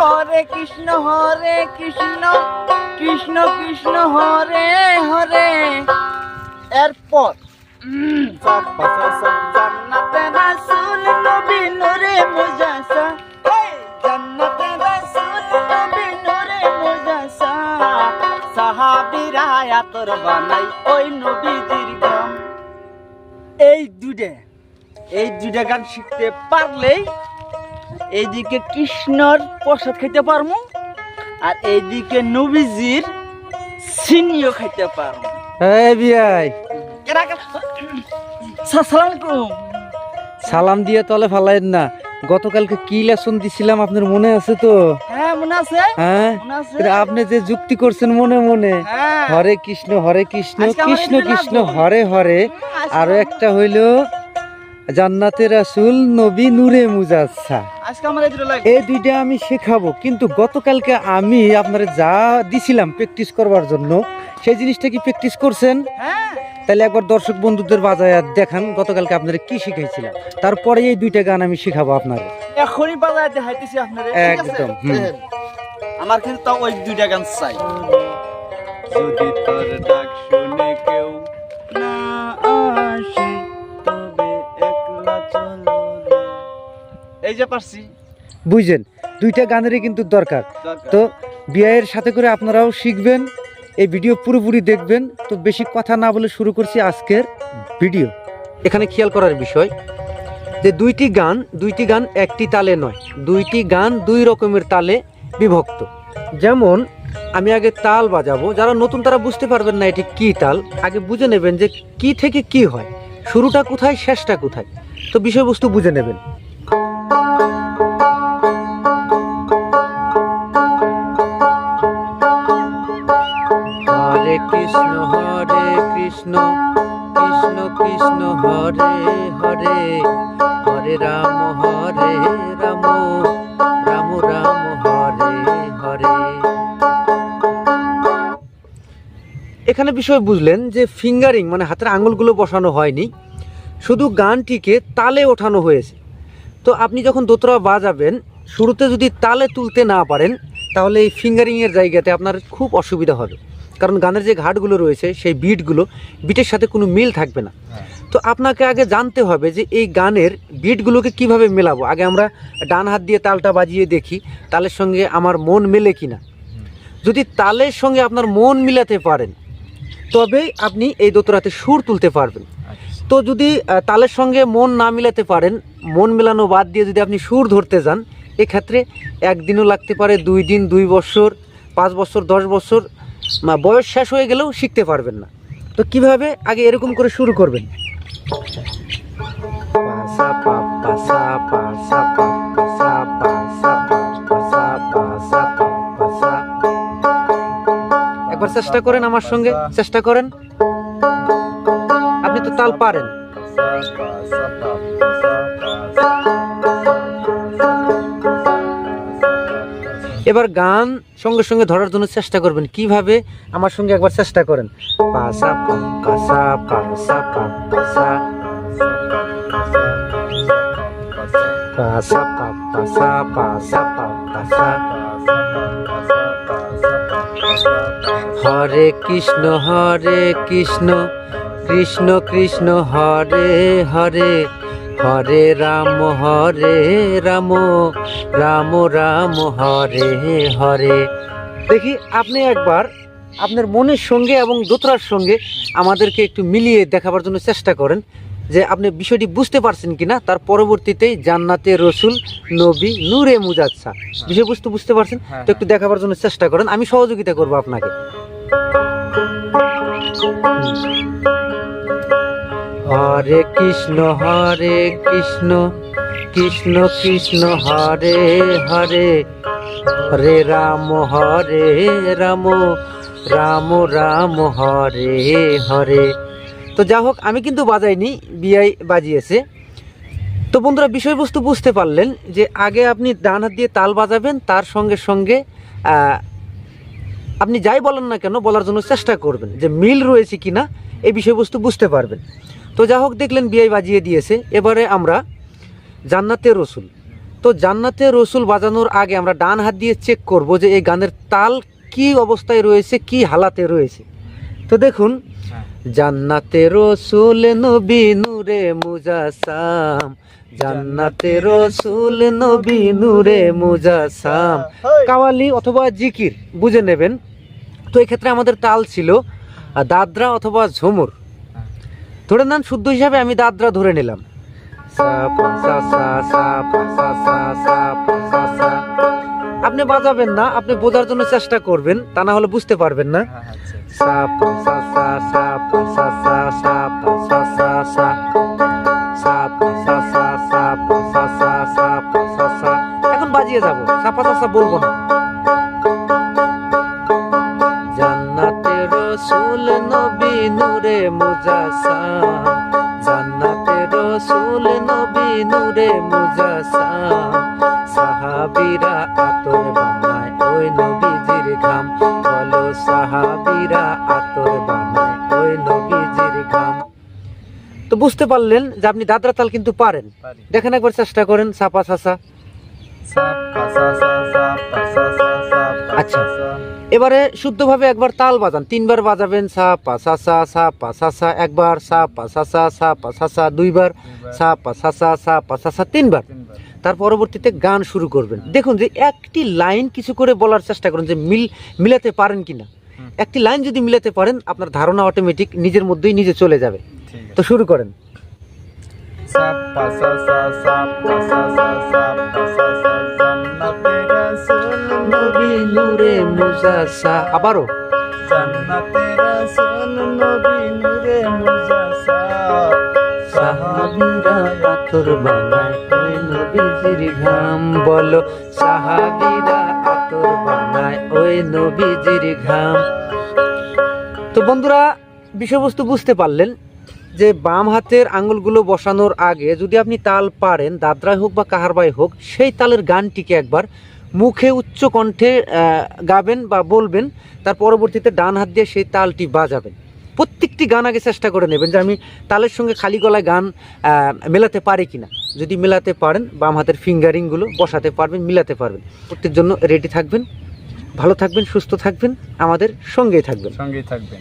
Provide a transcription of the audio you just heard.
হরে কৃষ্ণ হরে কৃষ্ণ কৃষ্ণ কৃষ্ণ হরে হরে। এরপর উম, সাপা সাসা জান্নাতে রাসূল নবী নূরে মুজাসা এই, জান্নাতে রাসূল নবী নূরে মুজাসা সাহাবীরা আতর বানাই ওই নবীজির গাম এই দুটে এই দুটা গান শিখতে পারলেই এইদিকে কৃষ্ণর প্রসাদ খাইতে পারব আর এইদিকে নবীজির সিনিও খাইতে পারব হ্যাঁ বিয়াই। কেনা সালাম দিয়ে তলে ফালাইন না। গতকালকে কি লেসন দিছিলাম আপনার মনে আছে তো? হ্যাঁ মনে আছে। হ্যাঁ? আপনি যে যুক্তি করছেন মনে মনে হ্যাঁ। হরে কৃষ্ণ হরে কৃষ্ণ কৃষ্ণ কৃষ্ণ হরে হরে। আরও একটা হইল জান্নাতের রাসূল নবী নূরে মুজাচ্ছা আজকে আমার এই দুইটা আমি শেখাবো কিন্তু গতকালকে আমি আপনার যা দিছিলাম প্র্যাকটিস করবার জন্য সেই জিনিসটা কি প্র্যাকটিস করছেন? হ্যাঁ। তাহলে একবার দর্শক বন্ধুদের বাজায় দেখান গতকালকে আপনারা কি শিখাইছিলাম। তারপরে এই দুইটা গান আমি শিখাবো আপনার। এখনই বাজায় দেখাইতেছি আপনারে একদম, আমার কিন্তু তাও ওই দুইটা গান চাই। যদি তোর ডাক এই যে পারছি। বুঝছেন? দুইটা গানেরই কিন্তু দরকার। দরকার। তো বিয়ের সাথে করে আপনারাও শিখবেন এই ভিডিও পুরোপুরি দেখবেন। তো বেশি কথা না বলে শুরু করছি আজকের ভিডিও। এখানে খেয়াল করার বিষয় যে দুইটি গান দুইটি গান একটি তালে নয়। দুইটি গান দুই রকমের তালে বিভক্ত। যেমন আমি আগে তাল বাজাবো। যারা নতুন তারা বুঝতে পারবেন না এটি কি তাল। আগে বুঝে নেবেন যে কি থেকে কি হয়। শুরুটা কোথায় শেষটা কোথায়। তো বিষয়বস্তু বুঝে নেবেন। কৃষ্ণ, হরে কৃষ্ণ কৃষ্ণ কৃষ্ণ, হরে হরে হরে রাম হরে রাম রাম রাম, হরে হরে। এখানে বিষয় বুঝলেন যে ফিঙ্গারিং মানে হাতের আঙুলগুলো বসানো হয়নি, শুধু গানটিকে তালে ওঠানো হয়েছে। তো আপনি যখন দোতরা বাজাবেন, শুরুতে যদি তালে তুলতে না পারেন, তাহলে এই ফিঙ্গারিংয়ের জায়গাতে আপনার খুব অসুবিধা হবে। কারণ গানের যে ঘাটগুলো রয়েছে সেই বিটগুলো বিটের সাথে কোনো মিল থাকবে না। তো আপনাকে আগে জানতে হবে যে এই গানের বিটগুলোকে কীভাবে মেলাবো? আগে আমরা ডান হাত দিয়ে তালটা বাজিয়ে দেখি তালের সঙ্গে আমার মন মেলে কি না যদি তালের সঙ্গে আপনার মন মিলাতে পারেন তবে আপনি এই দোতরাতে সুর তুলতে পারবেন। তো যদি তালের সঙ্গে মন না মিলাতে পারেন মন মেলানো বাদ দিয়ে যদি আপনি সুর ধরতে যান এক্ষেত্রে একদিনও লাগতে পারে দুই দিন দুই বছর পাঁচ বছর দশ বছর মা বয়স শেষ হয়ে গেলেও শিখতে পারবেন না। তো কীভাবে আগে এরকম করে শুরু করবেন? একবার চেষ্টা করেন আমার সঙ্গে চেষ্টা করেন। আপনি তো তাল পারেন। এবার গান সঙ্গে সঙ্গে ধরার জন্য চেষ্টা করবেন। কীভাবে? আমার সঙ্গে একবার চেষ্টা করেন। পাসা হরে কৃষ্ণ হরে কৃষ্ণ কৃষ্ণ কৃষ্ণ, হরে হরে। হরে রাম হরে রাম রাম রাম হরে হরে। দেখি আপনি একবার আপনার মনের সঙ্গে এবং দোতরার সঙ্গে আমাদেরকে একটু মিলিয়ে দেখাবার জন্য চেষ্টা করেন যে আপনি বিষয়টি বুঝতে পারছেন কিনা। তার পরবর্তীতেই জান্নাতে রসুল নবী নূরে মুজাচ্ছা বিষয়বস্তু বুঝতে পারছেন? হ্যাঁ, তো একটু দেখাবার জন্য চেষ্টা করেন। আমি সহযোগিতা করব আপনাকে। হরে কৃষ্ণ হরে কৃষ্ণ কৃষ্ণ কৃষ্ণ, হরে হরে। হরে রাম হরে রাম রাম রাম, হরে হরে। তো যা হোক, আমি কিন্তু বাজাইনি, বিআই বাজিয়েছে। তো বন্ধুরা, বিষয়বস্তু বুঝতে পারলেন যে আগে আপনি ডান হাত দিয়ে তাল বাজাবেন, তার সঙ্গে সঙ্গে আপনি যাই বলেন না কেন, বলার জন্য চেষ্টা করবেন যে মিল রয়েছে কিনা, এই বিষয়বস্তু বুঝতে পারবেন। তো যা হোক দেখলেন বিআই বাজিয়ে দিয়েছে। এবারে আমরা জান্নাতে রসুল। তো জান্নাতে রসুল বাজানোর আগে আমরা ডান হাত দিয়ে চেক করব যে এই গানের তাল কি অবস্থায় রয়েছে কি হালাতে রয়েছে। তো দেখুন হ্যাঁ। জান্নাতে রসুল নবী নূরে মুজাসাম জান্নাতে রসুল নবী নূরে মুজাসাম। কাওয়ালি অথবা জিকির বুঝে নেবেন। তো এই ক্ষেত্রে আমাদের তাল ছিল দাদরা অথবা ঝুমুর। ধরে নেন শুদ্ধ হিসাবে আমি দাদরা ধরে নিলাম। আপনি বাজাবেন না আপনি বোঝার জন্য চেষ্টা করবেন তা না হলে বুঝতে পারবেন না হ্যাঁ, আচ্ছা, আচ্ছা। সা পা সা সা রসুল নবী নূরে মুজাসাম। জান্নাতে রসুল নবী নূরে মুজাসাম। সাহাবীরা আতর বানায় ওই নবীজির ঘাম। বলো সাহাবীরা আতর বানায় ওই নবীজির ঘাম। তো বুঝতে পারলেন যে আপনি দাদরা তাল কিন্তু পারেন। পারি। দেখেন একবার চেষ্টা করেন সাপা সাসা। আচ্ছা। এবারে শুদ্ধভাবে একবার তাল বাজান তিনবার বাজাবেন সা পা সা সা সা পা সা সা একবার সা পা সা সা সা পা সা সা দুইবার সা পা সা সা সা পা সা সা তিনবার। তার পরবর্তীতে গান শুরু করবেন দেখুন যে একটি লাইন কিছু করে বলার চেষ্টা করুন যে মিল মিলাতে পারেন কিনা হুম। একটি লাইন যদি মিলাতে পারেন আপনার ধারণা অটোমেটিক নিজের মধ্যেই নিজে চলে যাবে তো শুরু করেন সা, পা, সা, সা, সা, পা, সা, সা, সা, পা, সা, সা, নবী মুজাসা, আবারও। আতর ঘাম তো বন্ধুরা, বিষয়বস্তু বুঝতে পারলেন যে বাম হাতের আঙুলগুলো বসানোর আগে যদি আপনি তাল পারেন দাদরায় হোক বা কাহারবাই হোক, সেই তালের গানটিকে একবার মুখে উচ্চ কণ্ঠে গাবেন বা বলবেন, তার পরবর্তীতে ডান হাত দিয়ে সেই তালটি বাজাবেন। প্রত্যেকটি গান আগে চেষ্টা করে নেবেন যে আমি তালের সঙ্গে খালি গলায় গান মেলাতে পারি কিনা। যদি মেলাতে পারেন, বাম হাতের ফিঙ্গারিংগুলো বসাতে পারবেন, মিলাতে পারবেন। প্রত্যেক জন্য রেডি থাকবেন। ভালো থাকবেন, সুস্থ থাকবেন। আমাদের সঙ্গেই থাকবেন। সঙ্গেই থাকবেন।